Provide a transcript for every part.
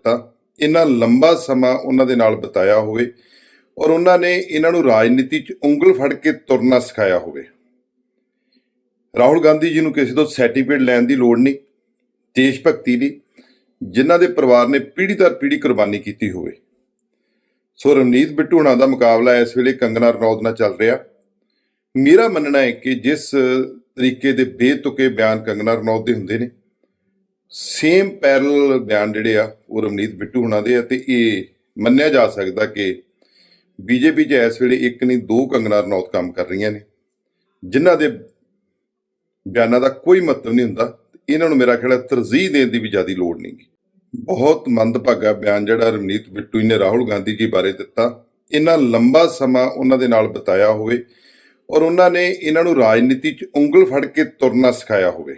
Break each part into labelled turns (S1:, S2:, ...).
S1: ਦਿੱਤਾ। ਇੰਨਾ ਲੰਬਾ ਸਮਾਂ ਉਹਨਾਂ ਦੇ ਨਾਲ ਬਿਤਾਇਆ ਹੋਵੇ ਔਰ ਉਹਨਾਂ ਨੇ ਇਹਨਾਂ ਨੂੰ ਰਾਜਨੀਤੀ 'ਚ ਉਂਗਲ ਫੜ ਕੇ ਤੁਰਨਾ ਸਿਖਾਇਆ ਹੋਵੇ। ਰਾਹੁਲ ਗਾਂਧੀ ਜੀ ਨੂੰ ਕਿਸੇ ਤੋਂ ਸਰਟੀਫਿਕੇਟ ਲੈਣ ਦੀ ਲੋੜ ਨਹੀਂ, ਦੇਸ਼ ਭਗਤੀ ਦੀ, ਜਿਨ੍ਹਾਂ ਦੇ ਪਰਿਵਾਰ ਨੇ ਪੀੜ੍ਹੀ ਦਰ ਪੀੜ੍ਹੀ ਕੁਰਬਾਨੀ ਕੀਤੀ ਹੋਵੇ। ਸੋ ਰਵਨੀਤ ਬਿੱਟੂ ਹੁਣਾਂ ਦਾ ਮੁਕਾਬਲਾ ਇਸ ਵੇਲੇ ਕੰਗਨਾ ਰਣੌਤ ਨਾਲ ਚੱਲ ਰਿਹਾ। ਮੇਰਾ ਮੰਨਣਾ ਹੈ ਕਿ ਜਿਸ ਤਰੀਕੇ ਦੇ ਬੇਤੁਕੇ ਬਿਆਨ ਕੰਗਨਾ ਰਣੌਤ ਦੇ ਹੁੰਦੇ ਨੇ ਸੇਮ ਪੈਰਲ ਬਿਆਨ ਜਿਹੜੇ ਆ, ਉਹ ਰਵਨੀਤ ਬਿੱਟੂ ਹੁਣਾਂ ਦੇ ਆ ਤੇ ਇਹ ਮੰਨਿਆ ਜਾ ਸਕਦਾ ਕਿ ਬੀਜੇਪੀ 'ਚ ਇਸ ਵੇਲੇ ਇੱਕ ਨਹੀਂ, ਦੋ ਕੰਗਨਾ ਰਣੌਤ ਕੰਮ ਕਰ ਰਹੀਆਂ ਨੇ। ਜਿਨ੍ਹਾਂ ਦੇ ਬਿਆਨਾਂ ਦਾ ਕੋਈ ਮਤਲਬ ਨਹੀਂ ਹੁੰਦਾ, ਇਹਨਾਂ ਨੂੰ ਮੇਰਾ ਖਿਆਲ ਹੈ ਤਰਜੀਹ ਦੇਣ ਦੀ ਵੀ ਜ਼ਿਆਦਾ ਲੋੜ ਨਹੀਂ ਬਹੁਤ ਮੰਦਭਾਗਾ ਬਿਆਨ ਜਿਹੜਾ ਰਵਨੀਤ ਬਿੱਟੂ ਜੀ ਨੇ ਰਾਹੁਲ ਗਾਂਧੀ ਜੀ ਬਾਰੇ ਦਿੱਤਾ। ਇੰਨਾ ਲੰਬਾ ਸਮਾਂ ਉਹਨਾਂ ਦੇ ਨਾਲ ਬਿਤਾਇਆ ਹੋਵੇ ਔਰ ਉਹਨਾਂ ਨੇ ਇਹਨਾਂ ਨੂੰ ਰਾਜਨੀਤੀ 'ਚ ਉਂਗਲ ਫੜ ਕੇ ਤੁਰਨਾ ਸਿਖਾਇਆ ਹੋਵੇ।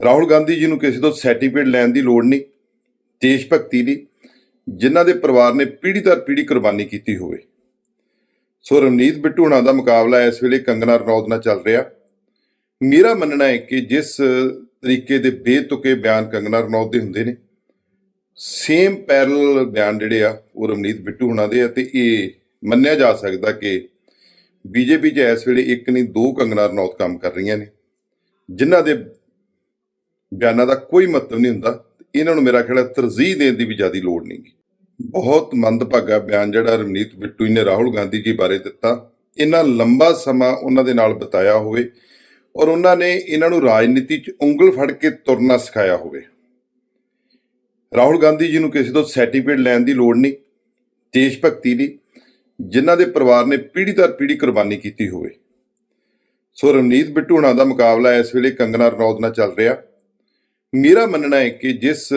S1: ਰਾਹੁਲ ਗਾਂਧੀ ਜੀ ਨੂੰ ਕਿਸੇ ਤੋਂ ਸਰਟੀਫਿਕੇਟ ਲੈਣ ਦੀ ਲੋੜ ਨਹੀਂ, ਦੇਸ਼ ਭਗਤੀ ਦੀ ਜਿਨ੍ਹਾਂ ਦੇ ਪਰਿਵਾਰ ਨੇ ਪੀੜ੍ਹੀ ਦਰ ਪੀੜ੍ਹੀ ਕੁਰਬਾਨੀ ਕੀਤੀ ਹੋਵੇ। ਸੋ ਰਵਨੀਤ ਬਿੱਟੂ ਹੁਣਾਂ ਦਾ ਮੁਕਾਬਲਾ ਇਸ ਵੇਲੇ ਕੰਗਨਾ ਰਣੌਤ ਨਾਲ ਚੱਲ ਰਿਹਾ। ਮੇਰਾ ਮੰਨਣਾ ਹੈ ਕਿ ਜਿਸ ਤਰੀਕੇ ਦੇ ਬੇਤੁਕੇ ਬਿਆਨ ਕੰਗਨਾ ਰਣੌਤ ਦੇ ਹੁੰਦੇ ਨੇ ਸੇਮ ਪੈਰਲ ਬਿਆਨ ਜਿਹੜੇ ਆ, ਉਹ ਰਵਨੀਤ ਬਿੱਟੂ ਹੁਣਾਂ ਦੇ ਆ ਤੇ ਇਹ ਮੰਨਿਆ ਜਾ ਸਕਦਾ ਕਿ ਬੀਜੇਪੀ 'ਚ ਇਸ ਵੇਲੇ ਇੱਕ ਨਹੀਂ, ਦੋ ਕੰਗਨਾ ਰਣੌਤ ਕੰਮ ਕਰ ਰਹੀਆਂ ਨੇ, ਜਿਨ੍ਹਾਂ ਦੇ ਬਿਆਨਾਂ ਦਾ ਕੋਈ ਮਤਲਬ ਨਹੀਂ ਹੁੰਦਾ। ਇਹਨਾਂ ਨੂੰ ਮੇਰਾ ਖਿਆਲ ਹੈ ਤਰਜੀਹ ਦੇਣ ਦੀ ਵੀ ਜ਼ਿਆਦਾ ਲੋੜ ਨਹੀਂ ਬਹੁਤ ਮੰਦਭਾਗਾ ਬਿਆਨ ਜਿਹੜਾ ਰਵਨੀਤ ਬਿੱਟੂ ਜੀ ਨੇ ਰਾਹੁਲ ਗਾਂਧੀ ਜੀ ਬਾਰੇ ਦਿੱਤਾ। ਇੰਨਾ ਲੰਬਾ ਸਮਾਂ ਉਹਨਾਂ ਦੇ ਨਾਲ ਬਿਤਾਇਆ ਹੋਵੇ ਔਰ ਉਹਨਾਂ ਨੇ ਇਹਨਾਂ ਨੂੰ ਰਾਜਨੀਤੀ 'ਚ ਉਂਗਲ ਫੜ ਕੇ ਤੁਰਨਾ ਸਿਖਾਇਆ ਹੋਵੇ। ਰਾਹੁਲ ਗਾਂਧੀ ਜੀ ਨੂੰ ਕਿਸੇ ਤੋਂ ਸਰਟੀਫਿਕੇਟ ਲੈਣ ਦੀ ਲੋੜ ਨਹੀਂ, ਦੇਸ਼ ਭਗਤੀ ਦੀ, ਜਿਨ੍ਹਾਂ ਦੇ ਪਰਿਵਾਰ ਨੇ ਪੀੜ੍ਹੀ ਦਰ ਪੀੜ੍ਹੀ ਕੁਰਬਾਨੀ ਕੀਤੀ ਹੋਵੇ। ਸੋ ਰਵਨੀਤ ਬਿੱਟੂ ਹੁਣਾਂ ਦਾ ਮੁਕਾਬਲਾ ਇਸ ਵੇਲੇ ਕੰਗਨਾ ਰਣੌਤ ਨਾਲ ਚੱਲ ਰਿਹਾ। ਮੇਰਾ ਮੰਨਣਾ ਹੈ ਕਿ ਜਿਸ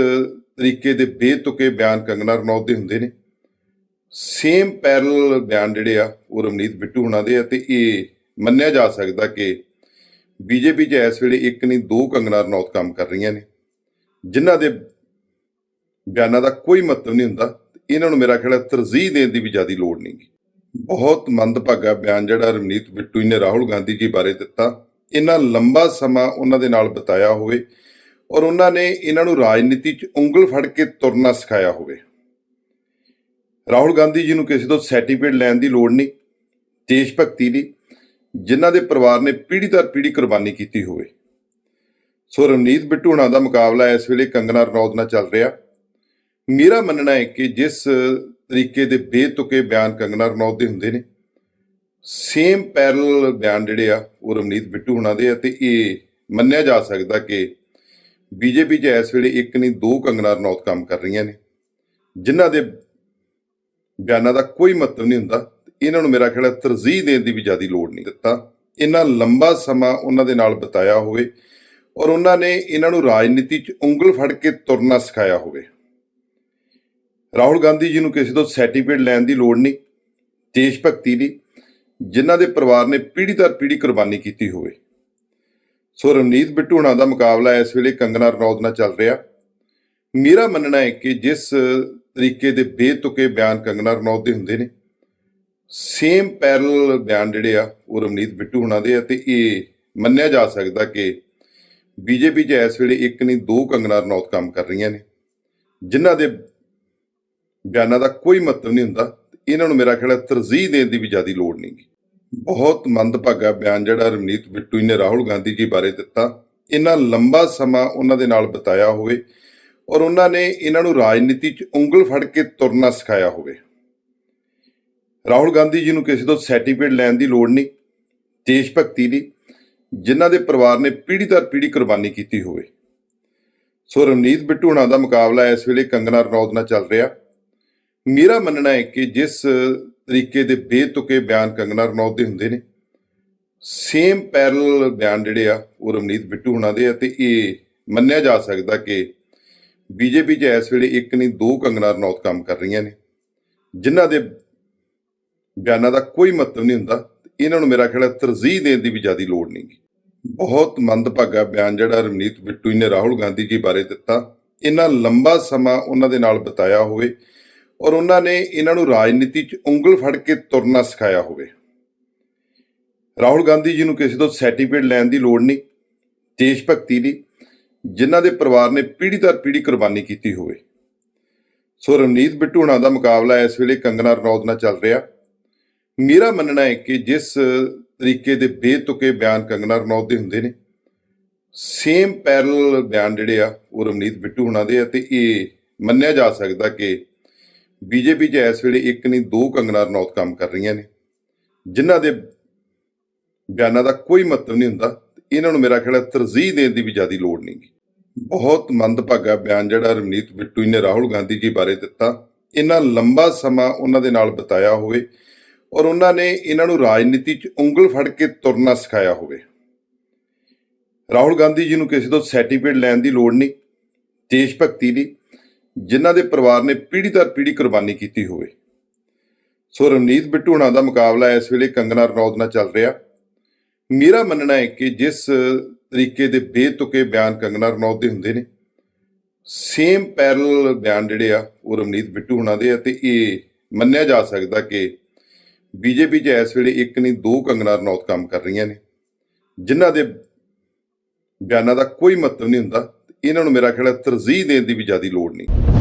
S1: ਤਰੀਕੇ ਦੇ ਬੇਤੁਕੇ ਬਿਆਨ ਕੰਗਨਾ ਰਣੌਤ ਦੇ ਹੁੰਦੇ ਨੇ ਸੇਮ ਪੈਰਲ ਬਿਆਨ ਜਿਹੜੇ ਆ, ਉਹ ਰਵਨੀਤ ਬਿੱਟੂ ਹੁਣਾਂ ਦੇ ਆ ਤੇ ਇਹ ਮੰਨਿਆ ਜਾ ਸਕਦਾ ਕਿ ਬੀਜੇਪੀ 'ਚ ਇਸ ਵੇਲੇ ਇੱਕ ਨਹੀਂ, ਦੋ ਕੰਗਨਾ ਰਣੌਤ ਕੰਮ ਕਰ ਰਹੀਆਂ ਨੇ। ਜਿਨ੍ਹਾਂ ਦੇ ਬਿਆਨਾਂ ਦਾ ਕੋਈ ਮਤਲਬ ਨਹੀਂ ਹੁੰਦਾ, ਇਹਨਾਂ ਨੂੰ ਮੇਰਾ ਖਿਆਲ ਤਰਜੀਹ ਦੇਣ ਦੀ ਵੀ ਜ਼ਿਆਦਾ ਲੋੜ ਨਹੀਂ ਬਹੁਤ ਮੰਦਭਾਗਾ ਬਿਆਨ ਜਿਹੜਾ ਰਵਨੀਤ ਬਿੱਟੂ ਜੀ ਨੇ ਰਾਹੁਲ ਗਾਂਧੀ ਜੀ ਬਾਰੇ ਦਿੱਤਾ, ਇੰਨਾ ਲੰਬਾ ਸਮਾਂ ਉਹਨਾਂ ਦੇ ਨਾਲ ਬਿਤਾਇਆ ਹੋਵੇ ਔਰ ਉਹਨਾਂ ਨੇ ਇਹਨਾਂ ਨੂੰ ਰਾਜਨੀਤੀ 'ਚ ਉਂਗਲ ਫੜ ਕੇ ਤੁਰਨਾ ਸਿਖਾਇਆ ਹੋਵੇ। ਰਾਹੁਲ ਗਾਂਧੀ ਜੀ ਨੂੰ ਕਿਸੇ ਤੋਂ ਸਰਟੀਫਿਕੇਟ ਲੈਣ ਦੀ ਲੋੜ ਨਹੀਂ, ਦੇਸ਼ ਭਗਤੀ ਦੀ, ਜਿਨ੍ਹਾਂ ਦੇ ਪਰਿਵਾਰ ਨੇ ਪੀੜ੍ਹੀ ਦਰ ਪੀੜ੍ਹੀ ਕੁਰਬਾਨੀ ਕੀਤੀ ਹੋਵੇ। ਸੋ ਰਵਨੀਤ ਬਿੱਟੂ ਹੁਣਾਂ ਦਾ ਮੁਕਾਬਲਾ ਇਸ ਵੇਲੇ ਕੰਗਨਾ ਰਣੌਤ ਨਾਲ ਚੱਲ ਰਿਹਾ। ਮੇਰਾ ਮੰਨਣਾ ਹੈ ਕਿ ਜਿਸ ਤਰੀਕੇ ਦੇ ਬੇਤੁਕੇ ਬਿਆਨ ਕੰਗਨਾ ਰਣੌਤ ਦੇ ਹੁੰਦੇ ਨੇ ਸੇਮ ਪੈਰਲ ਬਿਆਨ ਜਿਹੜੇ ਆ, ਉਹ ਰਵਨੀਤ ਬਿੱਟੂ ਹੁਣਾਂ ਦੇ ਆ ਤੇ ਇਹ ਮੰਨਿਆ ਜਾ ਸਕਦਾ ਕਿ ਬੀਜੇਪੀ 'ਚ ਇਸ ਵੇਲੇ ਇੱਕ ਨਹੀਂ, ਦੋ ਕੰਗਨਾ ਰਣੌਤ ਕੰਮ ਕਰ ਰਹੀਆਂ ਨੇ। ਜਿਨ੍ਹਾਂ ਦੇ ਬਿਆਨਾਂ ਦਾ ਕੋਈ ਮਤਲਬ ਨਹੀਂ ਹੁੰਦਾ, ਇਹਨਾਂ ਨੂੰ ਮੇਰਾ ਖਿਆਲ ਤਰਜੀਹ ਦੇਣ ਦੀ ਵੀ ਜ਼ਿਆਦਾ ਲੋੜ ਨਹੀਂ ਦਿੱਤਾ। ਇੰਨਾ ਲੰਬਾ ਸਮਾਂ ਉਹਨਾਂ ਦੇ ਨਾਲ ਬਿਤਾਇਆ ਹੋਵੇ ਔਰ ਉਹਨਾਂ ਨੇ ਇਹਨਾਂ ਨੂੰ ਰਾਜਨੀਤੀ 'ਚ ਉਂਗਲ ਫੜ ਕੇ ਤੁਰਨਾ ਸਿਖਾਇਆ ਹੋਵੇ। ਰਾਹੁਲ ਗਾਂਧੀ ਜੀ ਨੂੰ ਕਿਸੇ ਤੋਂ ਸਰਟੀਫਿਕੇਟ ਲੈਣ ਦੀ ਲੋੜ ਨਹੀਂ, ਦੇਸ਼ ਭਗਤੀ ਦੀ, ਜਿਨ੍ਹਾਂ ਦੇ ਪਰਿਵਾਰ ਨੇ ਪੀੜ੍ਹੀ ਦਰ ਪੀੜ੍ਹੀ ਕੁਰਬਾਨੀ ਕੀਤੀ ਹੋਵੇ। ਸੋ ਰਵਨੀਤ ਬਿੱਟੂ ਹੁਣਾਂ ਦਾ ਮੁਕਾਬਲਾ ਇਸ ਵੇਲੇ ਕੰਗਨਾ ਰਣੌਤ ਨਾਲ ਚੱਲ ਰਿਹਾ। ਮੇਰਾ ਮੰਨਣਾ ਹੈ ਕਿ ਜਿਸ ਤਰੀਕੇ ਦੇ ਬੇਤੁਕੇ ਬਿਆਨ ਕੰਗਨਾ ਰਣੌਤ ਦੇ ਹੁੰਦੇ ਨੇ ਸੇਮ ਪੈਰਲ ਬਿਆਨ ਜਿਹੜੇ ਆ, ਉਹ ਰਵਨੀਤ ਬਿੱਟੂ ਹੁਣਾਂ ਦੇ ਆ ਤੇ ਇਹ ਮੰਨਿਆ ਜਾ ਸਕਦਾ ਕਿ ਬੀਜੇਪੀ 'ਚ ਇਸ ਵੇਲੇ ਇੱਕ ਨਹੀਂ, ਦੋ ਕੰਗਨਾ ਰਣੌਤ ਕੰਮ ਕਰ ਰਹੀਆਂ ਨੇ। ਜਿਨ੍ਹਾਂ ਦੇ ਬਿਆਨਾਂ ਦਾ ਕੋਈ ਮਤਲਬ ਨਹੀਂ ਹੁੰਦਾ, ਇਹਨਾਂ ਨੂੰ ਮੇਰਾ ਖਿਆਲ ਹੈ ਤਰਜੀਹ ਦੇਣ ਦੀ ਵੀ ਜ਼ਿਆਦਾ ਲੋੜ ਨਹੀਂ ਗੀ। ਬਹੁਤ ਮੰਦਭਾਗਾ ਬਿਆਨ ਜਿਹੜਾ ਰਵਨੀਤ ਬਿੱਟੂ ਜੀ ਨੇ ਰਾਹੁਲ ਗਾਂਧੀ ਜੀ ਬਾਰੇ ਦਿੱਤਾ। ਇੰਨਾ ਲੰਬਾ ਸਮਾਂ ਉਹਨਾਂ ਦੇ ਨਾਲ ਬਿਤਾਇਆ ਹੋਵੇ ਔਰ ਉਹਨਾਂ ਨੇ ਇਹਨਾਂ ਨੂੰ ਰਾਜਨੀਤੀ 'ਚ ਉਂਗਲ ਫੜ ਕੇ ਤੁਰਨਾ ਸਿਖਾਇਆ ਹੋਵੇ। ਰਾਹੁਲ ਗਾਂਧੀ ਜੀ ਨੂੰ ਕਿਸੇ ਤੋਂ ਸਰਟੀਫਿਕੇਟ ਲੈਣ ਦੀ ਲੋੜ ਨਹੀਂ, ਦੇਸ਼ ਭਗਤੀ ਦੀ, ਜਿਨ੍ਹਾਂ ਦੇ ਪਰਿਵਾਰ ਨੇ ਪੀੜ੍ਹੀ ਦਰ ਪੀੜ੍ਹੀ ਕੁਰਬਾਨੀ ਕੀਤੀ ਹੋਵੇ। ਸੋ ਰਵਨੀਤ ਬਿੱਟੂ ਹੁਣਾਂ ਦਾ ਮੁਕਾਬਲਾ ਇਸ ਵੇਲੇ ਕੰਗਨਾ ਰਣੌਤ ਨਾਲ ਚੱਲ ਰਿਹਾ। ਮੇਰਾ ਮੰਨਣਾ ਹੈ ਕਿ ਜਿਸ ਤਰੀਕੇ ਦੇ ਬੇਤੁਕੇ ਬਿਆਨ ਕੰਗਨਾ ਰਣੌਤ ਦੇ ਹੁੰਦੇ ਨੇ। ਸੇਮ ਪੈਰਲ ਬਿਆਨ ਜਿਹੜੇ ਆ, ਉਹ ਰਵਨੀਤ ਬਿੱਟੂ ਹੁਣਾਂ ਦੇ ਆ ਤੇ ਇਹ ਮੰਨਿਆ ਜਾ ਸਕਦਾ ਕਿ ਬੀਜੇਪੀ 'ਚ ਇਸ ਵੇਲੇ ਇੱਕ ਨਹੀਂ, ਦੋ ਕੰਗਨਾ ਰਣੌਤ ਕੰਮ ਕਰ ਰਹੀਆਂ ਨੇ। ਜਿਨ੍ਹਾਂ ਦੇ ਬਿਆਨਾਂ ਦਾ ਕੋਈ ਮਤਲਬ ਨਹੀਂ ਹੁੰਦਾ, ਇਹਨਾਂ ਨੂੰ ਮੇਰਾ ਖਿਆਲ ਤਰਜੀਹ ਦੇਣ ਦੀ ਵੀ ਜ਼ਿਆਦਾ ਲੋੜ ਨਹੀਂ ਬਹੁਤ ਮੰਦਭਾਗਾ ਬਿਆਨ ਜਿਹੜਾ ਰਵਨੀਤ ਬਿੱਟੂ ਜੀ ਨੇ ਰਾਹੁਲ ਗਾਂਧੀ ਜੀ ਬਾਰੇ ਦਿੱਤਾ। ਇੰਨਾ ਲੰਬਾ ਸਮਾਂ ਉਹਨਾਂ ਦੇ ਨਾਲ ਬਿਤਾਇਆ ਹੋਵੇ ਔਰ ਉਹਨਾਂ ਨੇ ਇਹਨਾਂ ਨੂੰ ਰਾਜਨੀਤੀ 'ਚ ਉਂਗਲ ਫੜ ਕੇ ਤੁਰਨਾ ਸਿਖਾਇਆ ਹੋਵੇ। ਰਾਹੁਲ ਗਾਂਧੀ ਜੀ ਨੂੰ ਕਿਸੇ ਤੋਂ ਸਰਟੀਫਿਕੇਟ ਲੈਣ ਦੀ ਲੋੜ ਨਹੀਂ, ਦੇਸ਼ ਭਗਤੀ ਦੀ, ਜਿਨ੍ਹਾਂ ਦੇ ਪਰਿਵਾਰ ਨੇ ਪੀੜ੍ਹੀ ਦਰ ਪੀੜ੍ਹੀ ਕੁਰਬਾਨੀ ਕੀਤੀ ਹੋਵੇ। ਸੋ ਰਵਨੀਤ ਬਿੱਟੂ ਹੁਣਾਂ ਦਾ ਮੁਕਾਬਲਾ ਇਸ ਵੇਲੇ ਕੰਗਨਾ ਰਣੌਤ ਨਾਲ ਚੱਲ ਰਿਹਾ। ਮੇਰਾ ਮੰਨਣਾ ਹੈ ਕਿ ਜਿਸ ਤਰੀਕੇ ਦੇ ਬੇਤੁਕੇ ਬਿਆਨ ਕੰਗਨਾ ਰਣੌਤ ਦੇ ਹੁੰਦੇ ਨੇ ਸੇਮ ਪੈਰਲ ਬਿਆਨ ਜਿਹੜੇ ਆ, ਉਹ ਰਵਨੀਤ ਬਿੱਟੂ ਹੁਣਾਂ ਦੇ ਆ ਤੇ ਇਹ ਮੰਨਿਆ ਜਾ ਸਕਦਾ ਕਿ ਬੀਜੇਪੀ 'ਚ ਇਸ ਵੇਲੇ ਇੱਕ ਨਹੀਂ, ਦੋ ਕੰਗਨਾ ਰਣੌਤ ਕੰਮ ਕਰ ਰਹੀਆਂ ਨੇ। ਜਿਨ੍ਹਾਂ ਦੇ ਬਿਆਨਾਂ ਦਾ ਕੋਈ ਮਤਲਬ ਨਹੀਂ ਹੁੰਦਾ, ਇਹਨਾਂ ਨੂੰ ਮੇਰਾ ਖਿਆਲ ਤਰਜੀਹ ਦੇਣ ਦੀ ਵੀ ਜ਼ਿਆਦਾ ਲੋੜ ਨਹੀਂ ਬਹੁਤ ਮੰਦਭਾਗਾ ਬਿਆਨ ਜਿਹੜਾ ਰਵਨੀਤ ਬਿੱਟੂ ਨੇ ਰਾਹੁਲ ਗਾਂਧੀ ਜੀ ਬਾਰੇ ਦਿੱਤਾ। ਇੰਨਾ ਲੰਬਾ ਸਮਾਂ ਉਹਨਾਂ ਦੇ ਨਾਲ ਬਿਤਾਇਆ ਹੋਵੇ ਔਰ ਉਹਨਾਂ ਨੇ ਇਹਨਾਂ ਨੂੰ ਰਾਜਨੀਤੀ 'ਚ ਉਂਗਲ ਫੜ ਕੇ ਤੁਰਨਾ ਸਿਖਾਇਆ ਹੋਵੇ। ਰਾਹੁਲ ਗਾਂਧੀ ਜੀ ਨੂੰ ਕਿਸੇ ਤੋਂ ਸਰਟੀਫਿਕੇਟ ਲੈਣ ਦੀ ਲੋੜ ਨਹੀਂ, ਦੇਸ਼ ਭਗਤੀ ਦੀ ਜਿਨ੍ਹਾਂ ਦੇ ਪਰਿਵਾਰ ਨੇ ਪੀੜ੍ਹੀ ਦਰ ਪੀੜ੍ਹੀ ਕੁਰਬਾਨੀ ਕੀਤੀ ਹੋਵੇ। ਸੋ ਰਵਨੀਤ ਬਿੱਟੂ ਹੁਣਾਂ ਦਾ ਮੁਕਾਬਲਾ ਇਸ ਵੇਲੇ ਕੰਗਨਾ ਰਣੌਤ ਨਾਲ ਚੱਲ ਰਿਹਾ। ਮੇਰਾ ਮੰਨਣਾ ਹੈ ਕਿ ਜਿਸ ਤਰੀਕੇ ਦੇ ਬੇਤੁਕੇ ਬਿਆਨ ਕੰਗਨਾ ਰਣੌਤ ਦੇ ਹੁੰਦੇ ਨੇ ਸੇਮ ਪੈਰਲ ਬਿਆਨ ਜਿਹੜੇ ਆ, ਉਹ ਰਵਨੀਤ ਬਿੱਟੂ ਹੁਣਾਂ ਦੇ ਆ ਤੇ ਇਹ ਮੰਨਿਆ ਜਾ ਸਕਦਾ ਕਿ ਬੀਜੇਪੀ 'ਚ ਇਸ ਵੇਲੇ ਇੱਕ ਨਹੀਂ, ਦੋ ਕੰਗਨਾ ਰਣੌਤ ਕੰਮ ਕਰ ਰਹੀਆਂ ਨੇ। ਜਿਨ੍ਹਾਂ ਦੇ ਬਿਆਨਾਂ ਦਾ ਕੋਈ ਮਤਲਬ ਨਹੀਂ ਹੁੰਦਾ। ਇਹਨਾਂ ਨੂੰ ਮੇਰਾ ਖਿਆਲ ਹੈ ਤਰਜੀਹ ਦੇਣ ਦੀ ਵੀ ਜ਼ਿਆਦਾ ਲੋੜ ਨਹੀਂ।